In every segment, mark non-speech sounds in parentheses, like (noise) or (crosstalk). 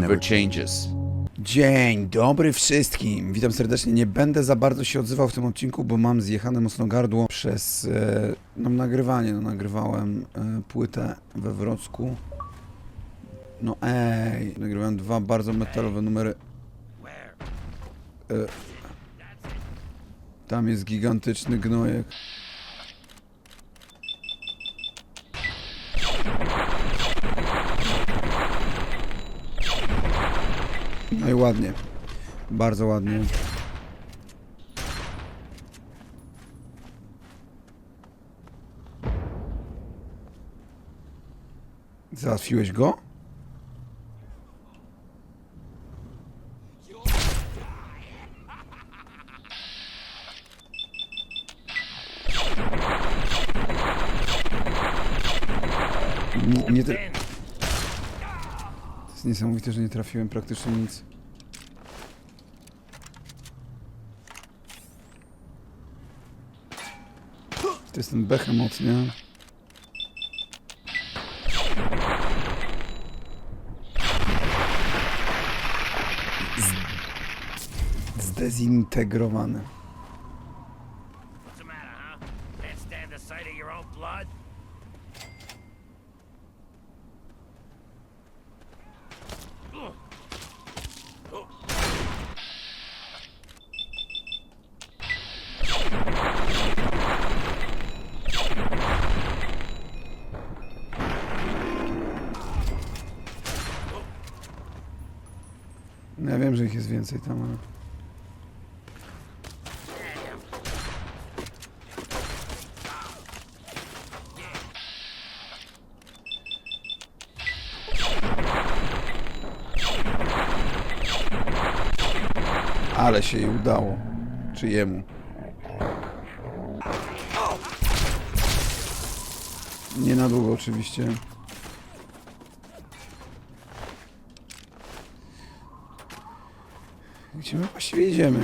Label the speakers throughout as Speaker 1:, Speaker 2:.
Speaker 1: never changes.
Speaker 2: Dzień dobry wszystkim. Witam serdecznie. Nie będę za bardzo się odzywał w tym odcinku, bo mam zjechane mocno gardło przez e, no, nagrywanie. No, nagrywałem e, płytę we Wrocku. No ej, nagrywałem dwa bardzo metalowe numery. E, tam jest gigantyczny gnojek. No i ładnie. Bardzo ładnie. Załatwiłeś go? Nie, nie tra- to jest niesamowite, że nie trafiłem praktycznie nic. To jest ten behemoth, nie? Zdezintegrowany.
Speaker 3: What's the matter, huh? Can't stand the sight of your own blood?
Speaker 2: No Ja wiem, że ich jest więcej tam, ale... Ale się jej udało. Czy jemu? Nie na długo oczywiście. Gdzie my właściwie idziemy?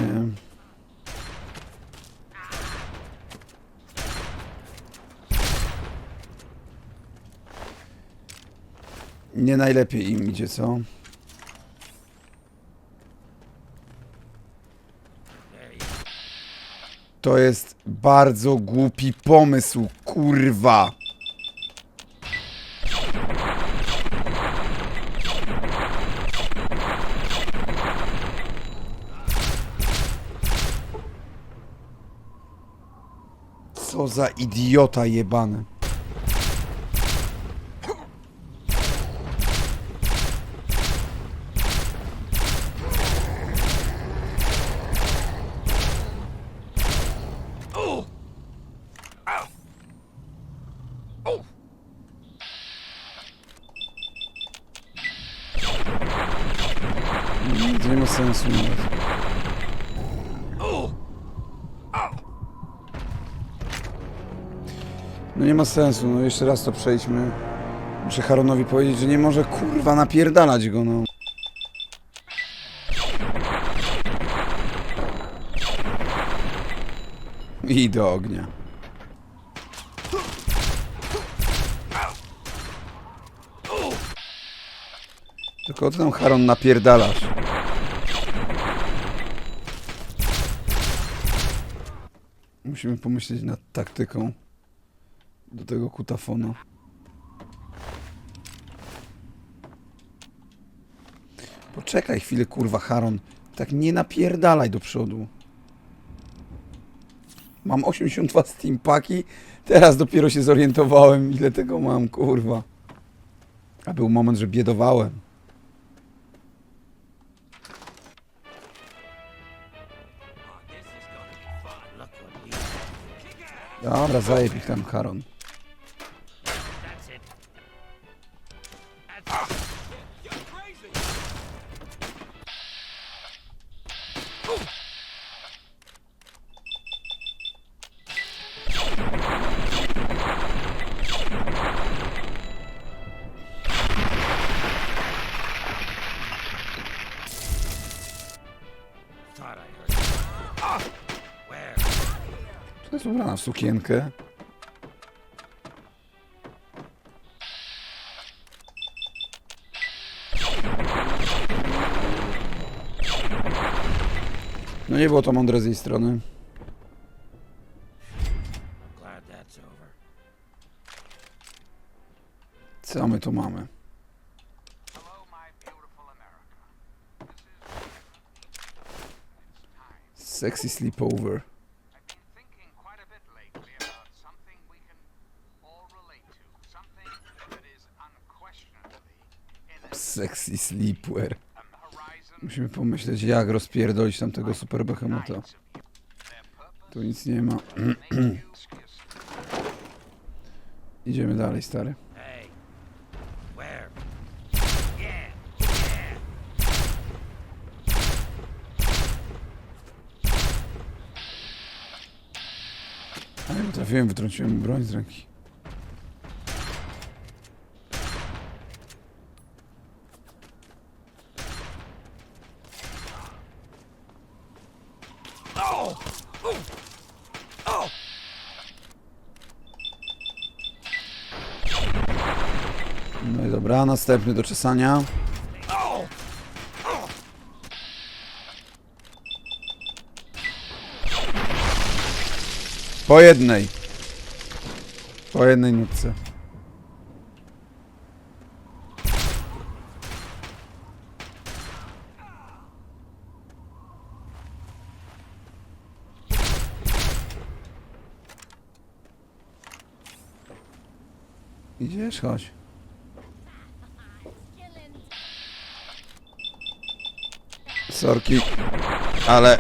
Speaker 2: Nie najlepiej im idzie, co? To jest bardzo głupi pomysł, kurwa. Co za idiota jebany. Mm, To nie ma sensu nawet. No nie ma sensu, no jeszcze raz to przejdźmy. Muszę Haronowi powiedzieć, że nie może kurwa napierdalać go, no. I do ognia. Tylko ty tam Haron napierdalasz. Musimy pomyśleć nad taktyką do tego kutafonu. Poczekaj chwilę, kurwa, Haron. Tak nie napierdalaj do przodu. Mam 82 steampaki. Teraz dopiero się zorientowałem, ile tego mam, kurwa. A był moment, że biedowałem. Dobra, zajeb ich tam, Haron. sukienkę. No nie było to mądre z jej strony. Co my tu mamy? Sexy sleepover. Sexy sleepwear. Musimy pomyśleć, jak rozpierdolić tamtego super behemota. Tu nic nie ma. (clears throat) Idziemy dalej, stary. Ale trafiłem, wytrąciłem broń z ręki. No i dobra, następny do czesania. Po jednej. Po jednej nutce. Idziesz, chodź. Sorki, ale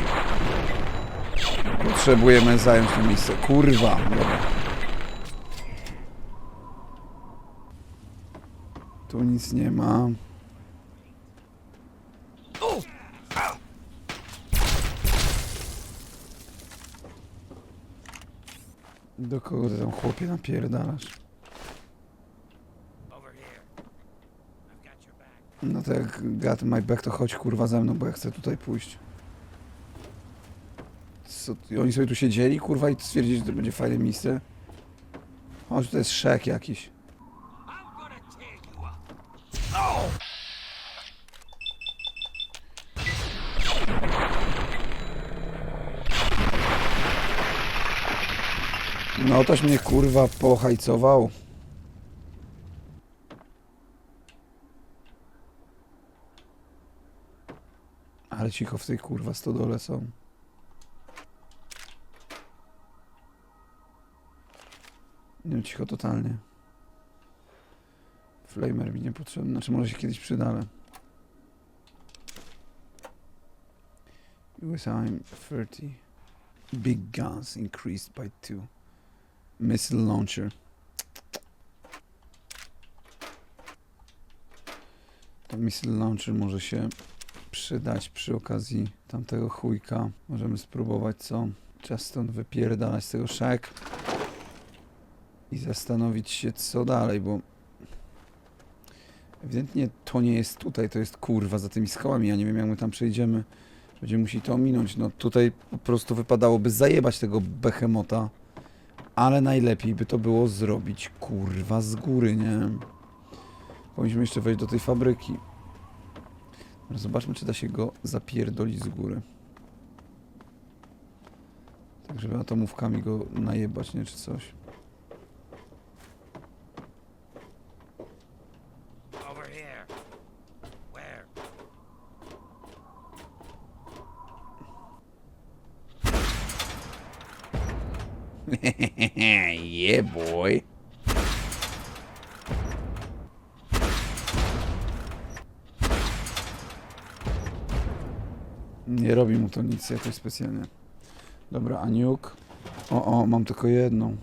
Speaker 2: potrzebujemy zająć to miejsce. Kurwa, dobra. Tu nic nie ma. Do kogo ty tam chłopie napierdalasz?
Speaker 3: Over here. I've got your back.
Speaker 2: No to jak got my back, to chodź kurwa ze mną, bo ja chcę tutaj pójść. Co, ty- oni sobie tu siedzieli, kurwa, i stwierdzili, że to będzie fajne miejsce? Chodź, to jest szek jakiś. No toś mnie kurwa pohajcował. Ale cicho w tej kurwa stodole są. Nie cicho totalnie. Flamer mi niepotrzebny, znaczy może się kiedyś przyda, ale... USM 30. Big guns increased by 2. Missile launcher. To missile launcher może się przydać przy okazji tamtego chujka. Możemy spróbować co? Czas stąd wypierdalać z tego szek i zastanowić się co dalej, bo ewidentnie to nie jest tutaj, to jest kurwa za tymi skałami. Ja nie wiem jak my tam przejdziemy. Będziemy musieli to ominąć. No tutaj po prostu wypadałoby zajebać tego behemota. Ale najlepiej by to było zrobić kurwa z góry, nie? Powinniśmy jeszcze wejść do tej fabryki. Zobaczmy, czy da się go zapierdolić z góry. Tak, żeby atomówkami go najebać, nie? Czy coś. Nic jakoś specjalnie. Dobra, Aniuk. O, o, mam tylko jedną.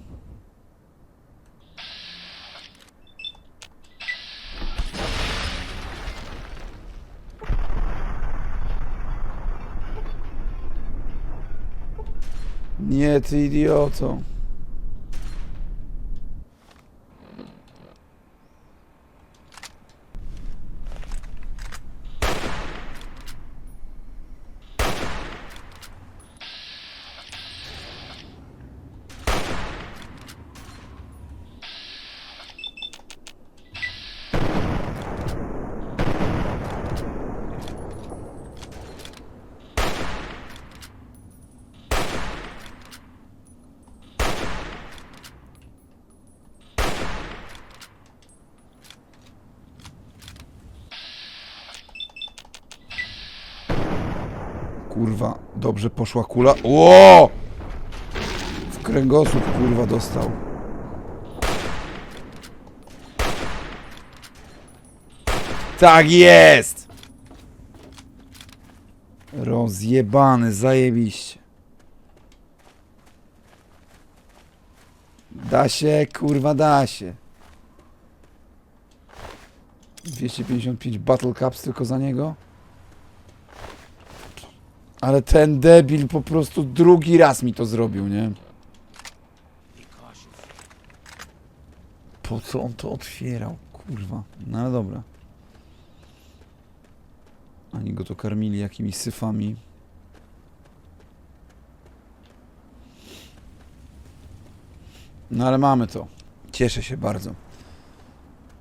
Speaker 2: Nie, ty idioto. Kurwa, dobrze poszła kula. Ło! W kręgosłup kurwa dostał. Tak jest! Rozjebany, zajebiście. Da się, kurwa, da się. 255 Battle Caps tylko za niego? Ale ten debil po prostu drugi raz mi to zrobił, nie? Po co on to otwierał, kurwa? No ale dobra. Oni go to karmili jakimiś syfami. No ale mamy to. Cieszę się bardzo,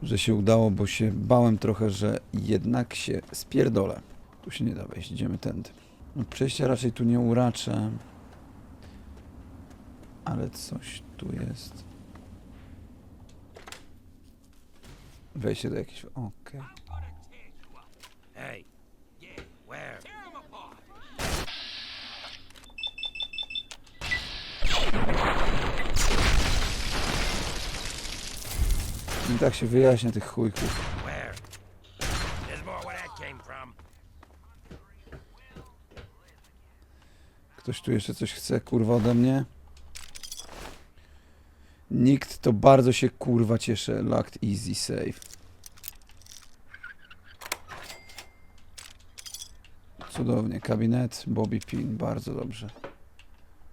Speaker 2: że się udało, bo się bałem trochę, że jednak się spierdolę. Tu się nie da wejść, idziemy tędy. Przejścia raczej tu nie uraczę. Ale coś tu jest. Wejście do jakiejś... Okej.
Speaker 3: Hey. Yeah. Where?
Speaker 2: I tak się wyjaśnia tych chujków. Ktoś tu jeszcze coś chce, kurwa, ode mnie? Nikt to bardzo się kurwa cieszę. Locked easy save. Cudownie. Kabinet, Bobby Pin, bardzo dobrze.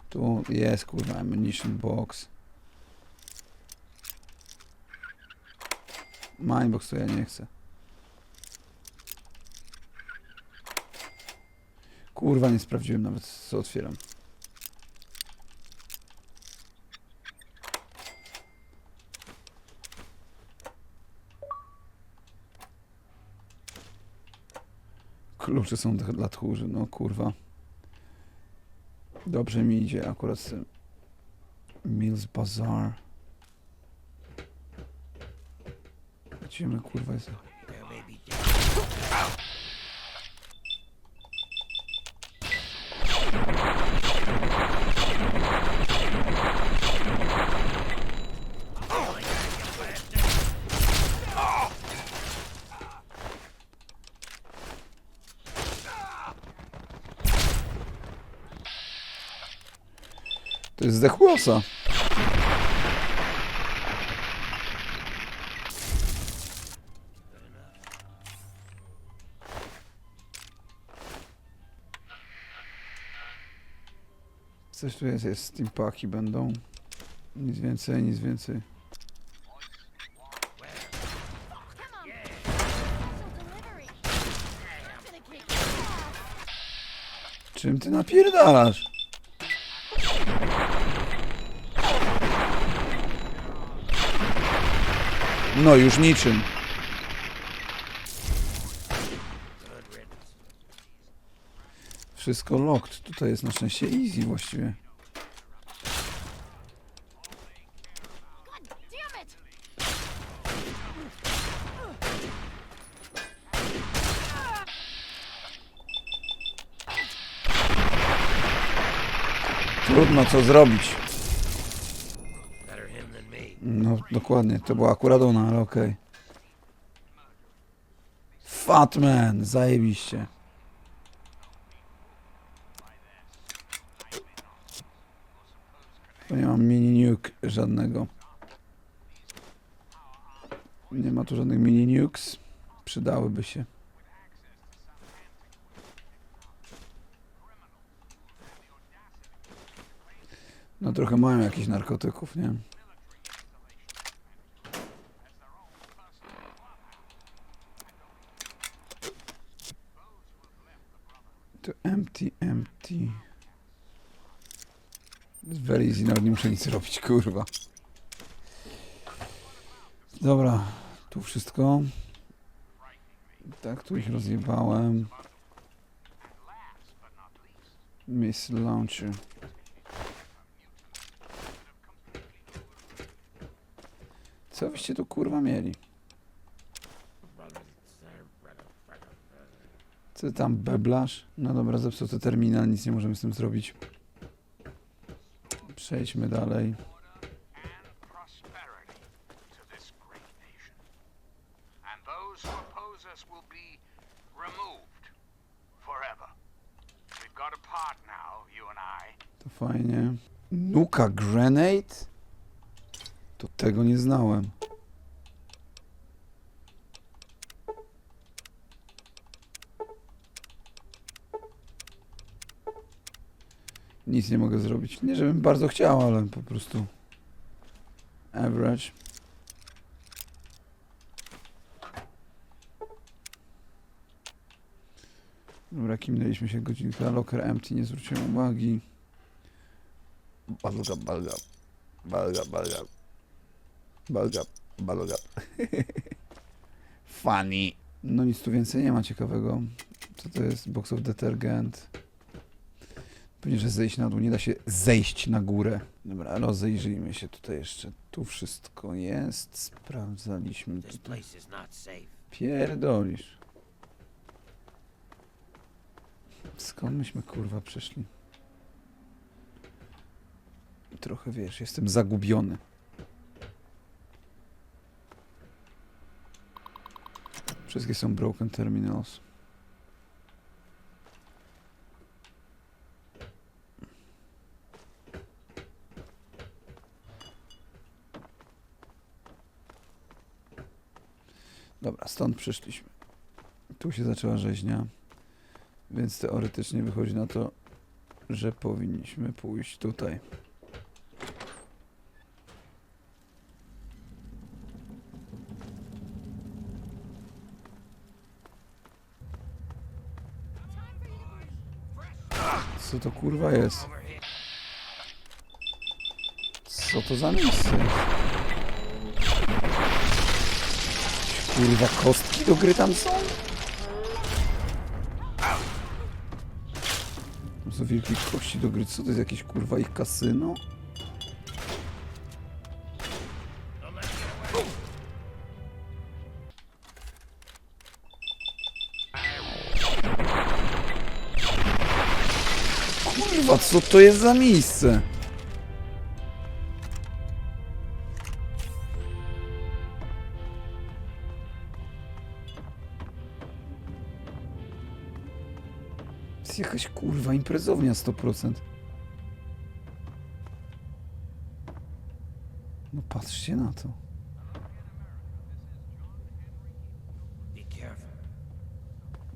Speaker 2: Tu jest kurwa ammunition box. Minebox to ja nie chcę. Kurwa, nie sprawdziłem nawet co otwieram. Klucze są dla- tchórzy, no kurwa. Dobrze mi idzie akurat z tym. Mills Bazaar. Gdzie my kurwa jest? Zdechłosa. Coś tu jest, jest steampaki będą. Nic więcej, nic więcej. Czym ty napierdalasz? No już niczym. Wszystko locked. Tutaj jest na szczęście easy właściwie. Trudno co zrobić. No dokładnie, to była akurat ona, ale okej. Fatman, zajebiście. Tu nie mam mini nuke żadnego. Nie ma tu żadnych mini nukes. Przydałyby się. No trochę mają jakichś narkotyków, nie? To empty, empty. It's very easy, nawet nie muszę nic robić, kurwa. Dobra, tu wszystko. Tak, tu ich rozjebałem. Miss Launcher. Co byście tu kurwa mieli? Ty tam beblasz? No dobra, zepsuty terminal, nic nie możemy z tym zrobić. Przejdźmy dalej.
Speaker 1: To
Speaker 2: fajnie. Nuka Grenade? To tego nie znałem. Nic nie mogę zrobić. Nie, żebym bardzo chciał, ale po prostu. Average. Dobra, kimnęliśmy się godzinkę. Locker empty, nie zwróciłem uwagi. Balga, balga. Balga, balga. Balga, balga. (laughs) Funny. No nic tu więcej nie ma ciekawego. Co to jest? Box of detergent. Pewnie, że zejść na dół. Nie da się zejść na górę. Dobra, rozejrzyjmy się tutaj jeszcze. Tu wszystko jest. Sprawdzaliśmy tutaj. Pierdolisz. Skąd myśmy kurwa przyszli? Trochę wiesz, jestem zagubiony. Wszystkie są broken terminals. Dobra, stąd przyszliśmy. Tu się zaczęła rzeźnia, więc teoretycznie wychodzi na to, że powinniśmy pójść tutaj. Co to kurwa jest? Co to za miejsce? Kurwa, kostki do gry tam są? Tam są wielkie kości do gry. Co to jest jakieś kurwa ich kasyno? Kurwa, co to jest za miejsce? Kurwa imprezownia 100%. No patrzcie na to.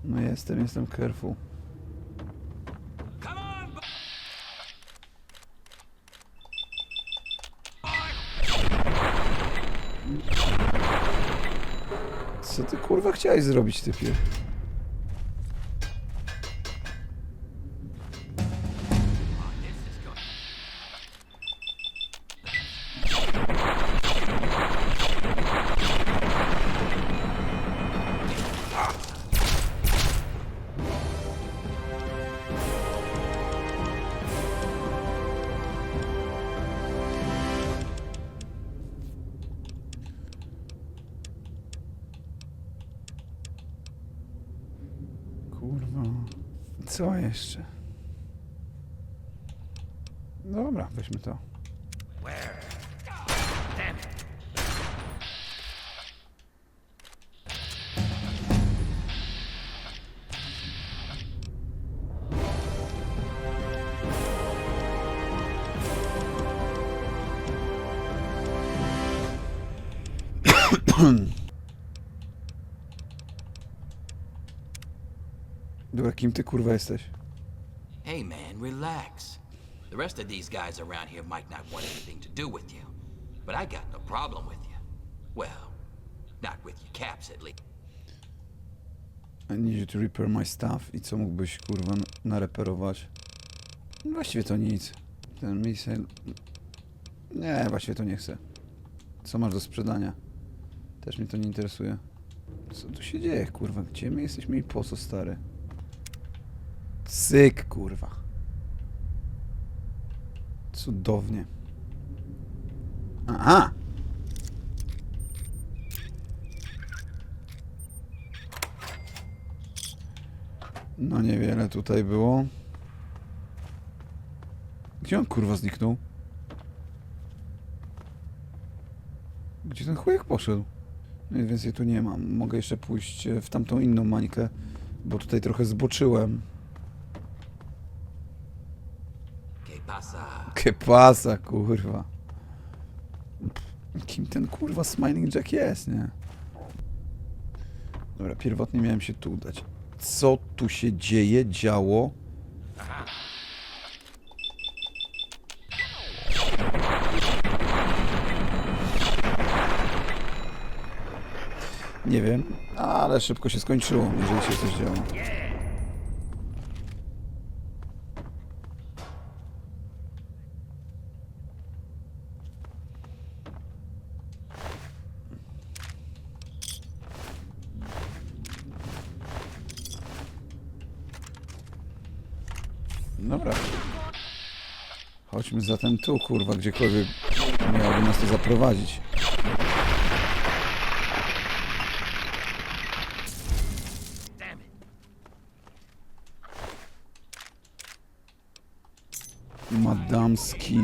Speaker 2: No jestem, jestem careful. Co ty kurwa chciałeś zrobić, typie? Co jeszcze? Dobra, weźmy to.
Speaker 3: Where?
Speaker 2: Dobra, kim ty kurwa jesteś?
Speaker 4: Hey man, relax. The rest of these guys around here might not want anything to do with you, but I got no problem with you. Well, not with your caps at least.
Speaker 2: I need you to repair my stuff. I co mógłbyś kurwa n- nareperować? No Właściwie to nic. Ten missile... Nie, właściwie to nie chcę. Co masz do sprzedania? Też mnie to nie interesuje. Co tu się dzieje, kurwa? Gdzie my jesteśmy i po co, stary? Syk, kurwa. Cudownie. Aha! tutaj było? Gdzie on kurwa zniknął? Gdzie ten chujek poszedł? Nic więcej tu nie mam. Mogę jeszcze pójść w tamtą inną mańkę, bo tutaj trochę zboczyłem.
Speaker 4: Pasa?
Speaker 2: Pasa, kurwa. Kim ten kurwa Smiling Jack jest, nie? Dobra, pierwotnie miałem się tu udać. Co tu się dzieje, działo? Nie wiem, ale szybko się skończyło, jeżeli się coś działo. Dobra. Chodźmy zatem tu, kurwa, gdziekolwiek miałoby nas to zaprowadzić. Madamski.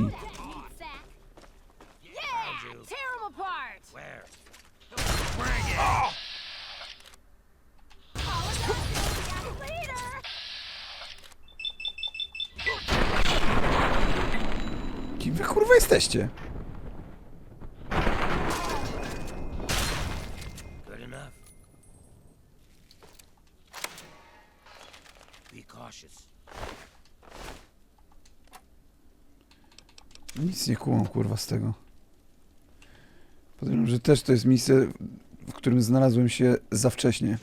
Speaker 3: Cautious.
Speaker 2: Nic nie kułam kurwa z tego. Podejrzewam, że też to jest miejsce, w którym znalazłem się za wcześnie.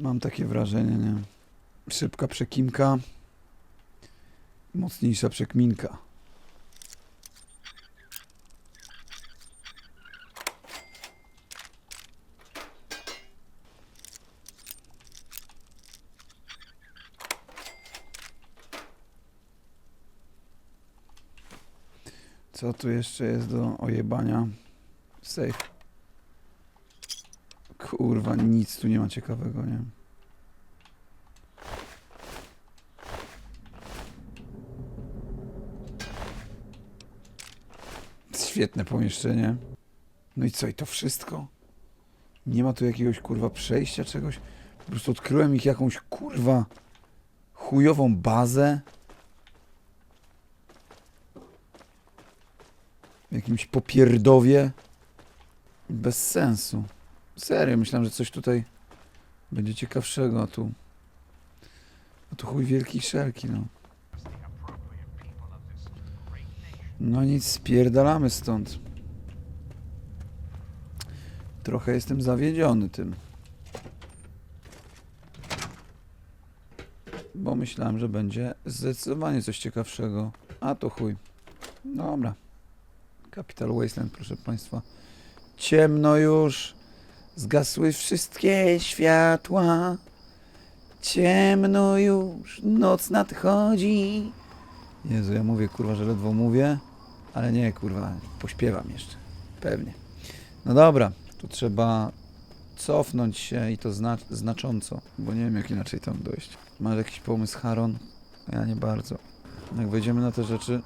Speaker 2: Mam takie wrażenie, nie? Szybka przekimka. Mocniejsza przekminka. Co tu jeszcze jest do ojebania? Safe. Kurwa, nic tu nie ma ciekawego, nie? Świetne pomieszczenie. No i co, i to wszystko? Nie ma tu jakiegoś kurwa przejścia, czegoś? Po prostu odkryłem ich jakąś kurwa chujową bazę. jakimś popierdowie. Bez sensu. Serio, myślałem, że coś tutaj będzie ciekawszego, a tu... A tu chuj wielki szelki, no. No nic, spierdalamy stąd. Trochę jestem zawiedziony tym. Bo myślałem, że będzie zdecydowanie coś ciekawszego. A to chuj. Dobra. Capital Wasteland, proszę Państwa. Ciemno już. Zgasły wszystkie światła. Ciemno już. Noc nadchodzi. Jezu, ja mówię, kurwa, że ledwo mówię. Ale nie, kurwa, pośpiewam jeszcze. Pewnie. No dobra, tu trzeba cofnąć się i to zna znacząco, bo nie wiem jak inaczej tam dojść. Masz jakiś pomysł, Haron? Ja nie bardzo. Jak wejdziemy na te rzeczy,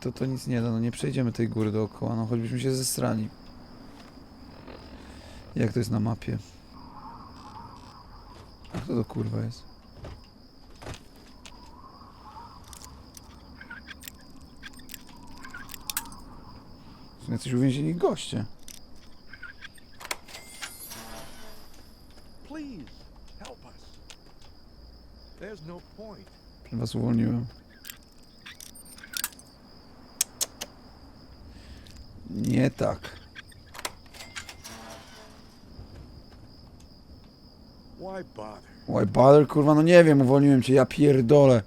Speaker 2: to to nic nie da, no nie przejdziemy tej góry dookoła, no choćbyśmy się zesrali. Jak to jest na mapie? A kto to kurwa jest? Są jacyś uwięzieni goście.
Speaker 5: No.
Speaker 2: Was uwolniłem. Nie tak.
Speaker 5: Why bother?
Speaker 2: Why bother, kurwa, no nie wiem, uwolniłem cię, ja pierdolę.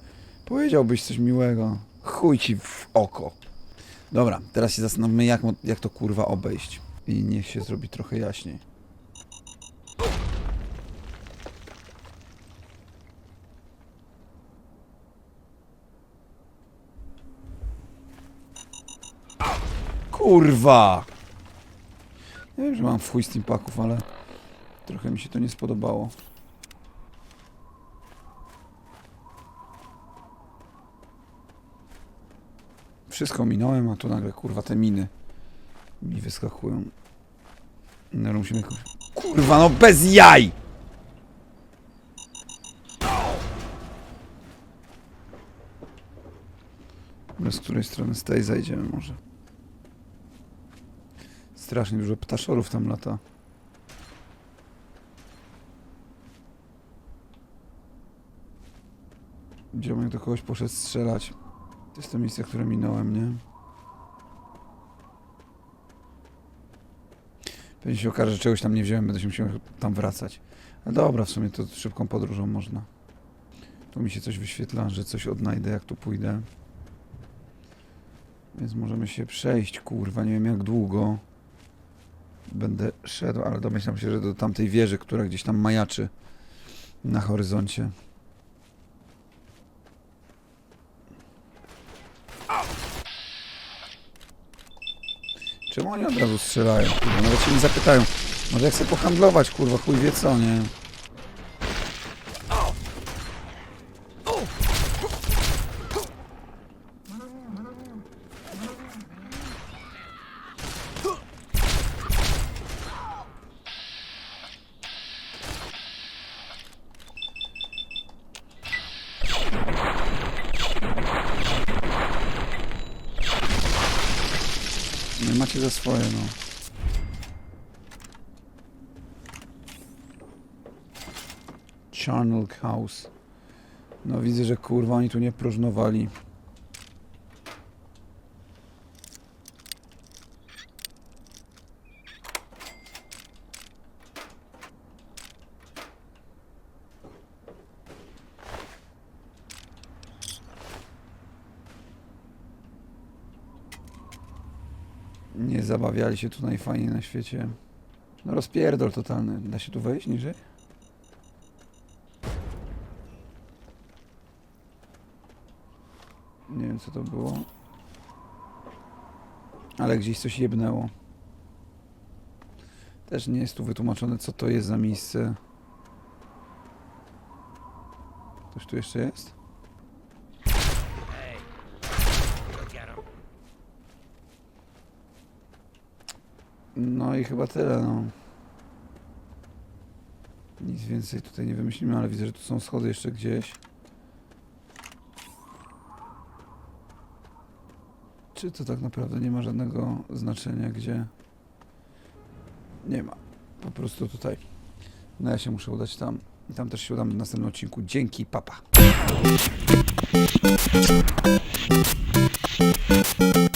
Speaker 2: Powiedziałbyś coś miłego. Chuj ci w oko. Dobra, teraz się zastanówmy, jak, jak to kurwa obejść. I niech się zrobi trochę jaśniej. Kurwa! Nie wiem, że mam w chuj steampaków, ale trochę mi się to nie spodobało. Wszystko minąłem, a tu nagle kurwa te miny mi wyskakują. No musimy. Kurwa, no bez jaj! Z której strony z tej zajdziemy może. Strasznie dużo ptaszorów tam lata. Ziomek do kogoś poszedł strzelać. To jest to miejsce, które minąłem, nie? Pewnie się okaże, że czegoś tam nie wziąłem, będę się musiał tam wracać. Ale dobra, w sumie to szybką podróżą można. Tu mi się coś wyświetla, że coś odnajdę, jak tu pójdę. Więc możemy się przejść, kurwa, nie wiem jak długo będę szedł, ale domyślam się, że do tamtej wieży, która gdzieś tam majaczy na horyzoncie. Czemu oni od razu strzelają? Kurwa, nawet się nie zapytają. Może jak chcę pohandlować, kurwa, chuj wie co, nie? Za swoje, no. Charnel House. No widzę, że kurwa oni tu nie próżnowali. Nie zabawiali się tu najfajniej na świecie. No rozpierdol totalny. Da się tu wejść niżej? Nie wiem co to było. Ale gdzieś coś jebnęło. Też nie jest tu wytłumaczone co to jest za miejsce. Ktoś tu jeszcze jest?
Speaker 3: Hey, look at him.
Speaker 2: No i chyba tyle, no. Nic więcej tutaj nie wymyślimy, ale widzę, że tu są schody jeszcze gdzieś. Czy to tak naprawdę nie ma żadnego znaczenia, gdzie? Nie ma. Po prostu tutaj. No ja się muszę udać tam. I tam też się udam w następnym odcinku. Dzięki, papa.